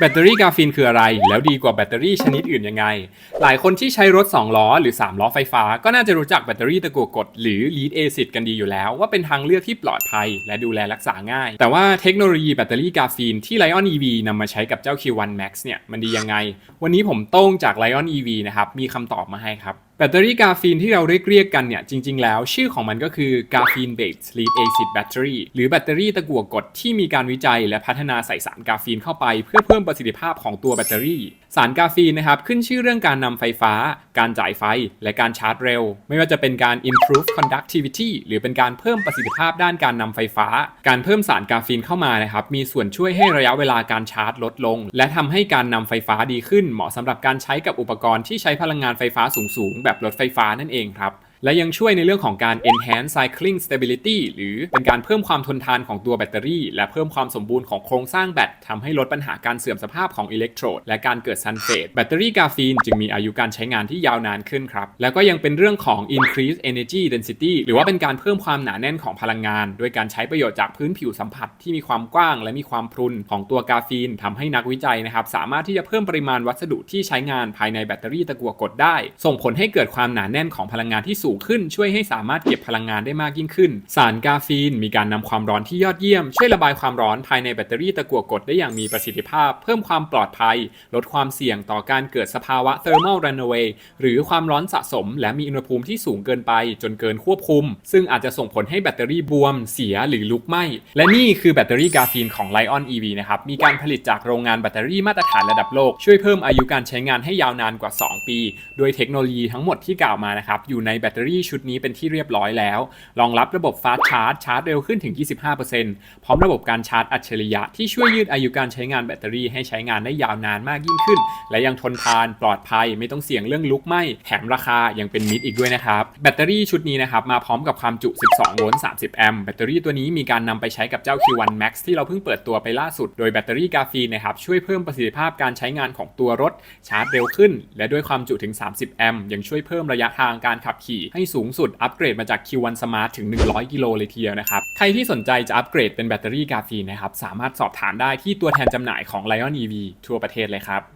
แบตเตอรี่กาฟินคืออะไร แล้วดีกว่าแบตเตอรี่ชนิดอื่นยังไง หลายคนที่ใช้รถ 2 ล้อ หรือ 3 ล้อไฟฟ้า ก็น่าจะรู้จักแบตเตอรี่ตะกั่วกด หรือ lead acid กันดีอยู่แล้ว ว่าเป็นทางเลือกที่ปลอดภัย และดูแลรักษาง่าย แต่ว่าเทคโนโลยีแบตเตอรี่กาฟินที่ Lion EV นำมาใช้กับเจ้า Q1 Max เนี่ยมันดียังไง วันนี้ผมโต้งจาก Lion EV นะครับมีคำตอบมาให้ครับ แบตเตอรี่กาฟีนที่เราเรียกเรียกกันเนี่ย จริง ๆ แล้วชื่อของมันก็คือกาฟีนเบส lead acid battery หรือแบตเตอรี่ตะกั่วกดที่มีการวิจัยและพัฒนาใส่สารกาฟีนเข้าไป เพื่อเพิ่มประสิทธิภาพของตัวแบตเตอรี่ สารกาฟีนนะครับ ขึ้นชื่อเรื่องการนำไฟฟ้า การจ่ายไฟ และการชาร์จเร็ว ไม่ว่าจะเป็นการ improve conductivity หรือเป็นการเพิ่มประสิทธิภาพด้านการนำไฟฟ้า การเพิ่มสารกาฟีนเข้ามานะครับมีส่วนช่วยให้ระยะเวลาการชาร์จลดลง และทำให้การนำไฟฟ้าดีขึ้น เหมาะสำหรับการใช้กับอุปกรณ์ที่ใช้พลังงานไฟฟ้าสูงๆแบบรถไฟฟ้านั่นเองครับ และยังช่วยในเรื่องของการ enhance cycling stability หรือเป็นการเพิ่มความทนทานของตัวแบตเตอรี่ และเพิ่มความสมบูรณ์ของโครงสร้างแบตทำให้ลดปัญหาการเสื่อมสภาพของอิเล็กโทรดและการเกิดซันเฟดแบตเตอรี่กาฟีนจึงมีอายุการใช้งานที่ยาวนานขึ้นครับแล้วก็ยังเป็นเรื่องของ increase energy density หรือว่าเป็นการเพิ่มความหนาแน่นของพลังงานโดยการใช้ประโยชน์จากพื้นผิวสัมผัสที่มีความกว้าง และมีความพรุนของตัวกาฟีนทำให้นักวิจัยนะครับสามารถที่จะเพิ่มปริมาณวัสดุที่ใช้งานภายในแบตเตอรี่ตะกั่วกดได้ ส่งผลให้เกิดความหนาแน่นของพลังงานที่สูงขึ้นช่วยให้สามารถเก็บพลังงานได้มากยิ่งขึ้น สารกาฟีน มีการนำความร้อนที่ยอดเยี่ยม ช่วยระบายความร้อนภายในแบตเตอรี่ตะกั่วกดได้อย่างมีประสิทธิภาพ เพิ่มความปลอดภัย ลดความเสี่ยงต่อการเกิดสภาวะ thermal runaway หรือความร้อนสะสม และมีอุณหภูมิที่สูงเกินไป จนเกินควบคุม ซึ่งอาจจะส่งผลให้แบตเตอรี่บวม เสียหรือลุกไหม้และนี่คือแบตเตอรี่กาฟีนของ Lion EV นะครับมีการผลิตจากโรงงานแบตเตอรี่มาตรฐานระดับโลกช่วยเพิ่มอายุการใช้งานให้ยาวนานกว่า 2 ปี โดยเทคโนโลยีทั้งหมดที่กล่าวมานะครับอยู่ในแบตเตอรี่ชุดนี้เป็นที่เรียบร้อยแล้ว รองรับระบบ Fast Charge ชาร์จเร็วขึ้นถึง 25%พร้อมระบบการชาร์จอัจฉริยะที่ช่วยยืดอายุการใช้งานแบตเตอรี่ให้ใช้งานได้ยาวนานมากยิ่งขึ้น และยังทนทานปลอดภัยไม่ต้องเสี่ยงเรื่องลุกไหม้แถมราคายังเป็นมิตรอีกด้วยนะครับ แบตเตอรี่ชุดนี้นะครับมาพร้อมกับความจุ 12 โวลต์ 30 แอมป์แบตเตอรี่ตัวนี้มีการนำไปใช้กับเจ้า Q1 Max ที่เราเพิ่งเปิดตัวไปล่าสุด โดยแบตเตอรี่กาฟีนนะครับช่วยเพิ่มประสิทธิภาพการใช้งานของตัวรถชาร์จเร็วขึ้น และด้วยความจุถึง 30 แอมป์ยังช่วยเพิ่มระยะทางการขับขี่ให้สูงสุดอัปเกรดมาจาก Q1 Smart ถึง 100 กิโลเลยทีเดียวนะครับ ใครที่สนใจจะอัปเกรดเป็นแบตเตอรี่กาฟีนนะครับ สามารถสอบถามได้ที่ตัวแทนจำหน่ายของ Lion EV ทั่วประเทศเลยครับ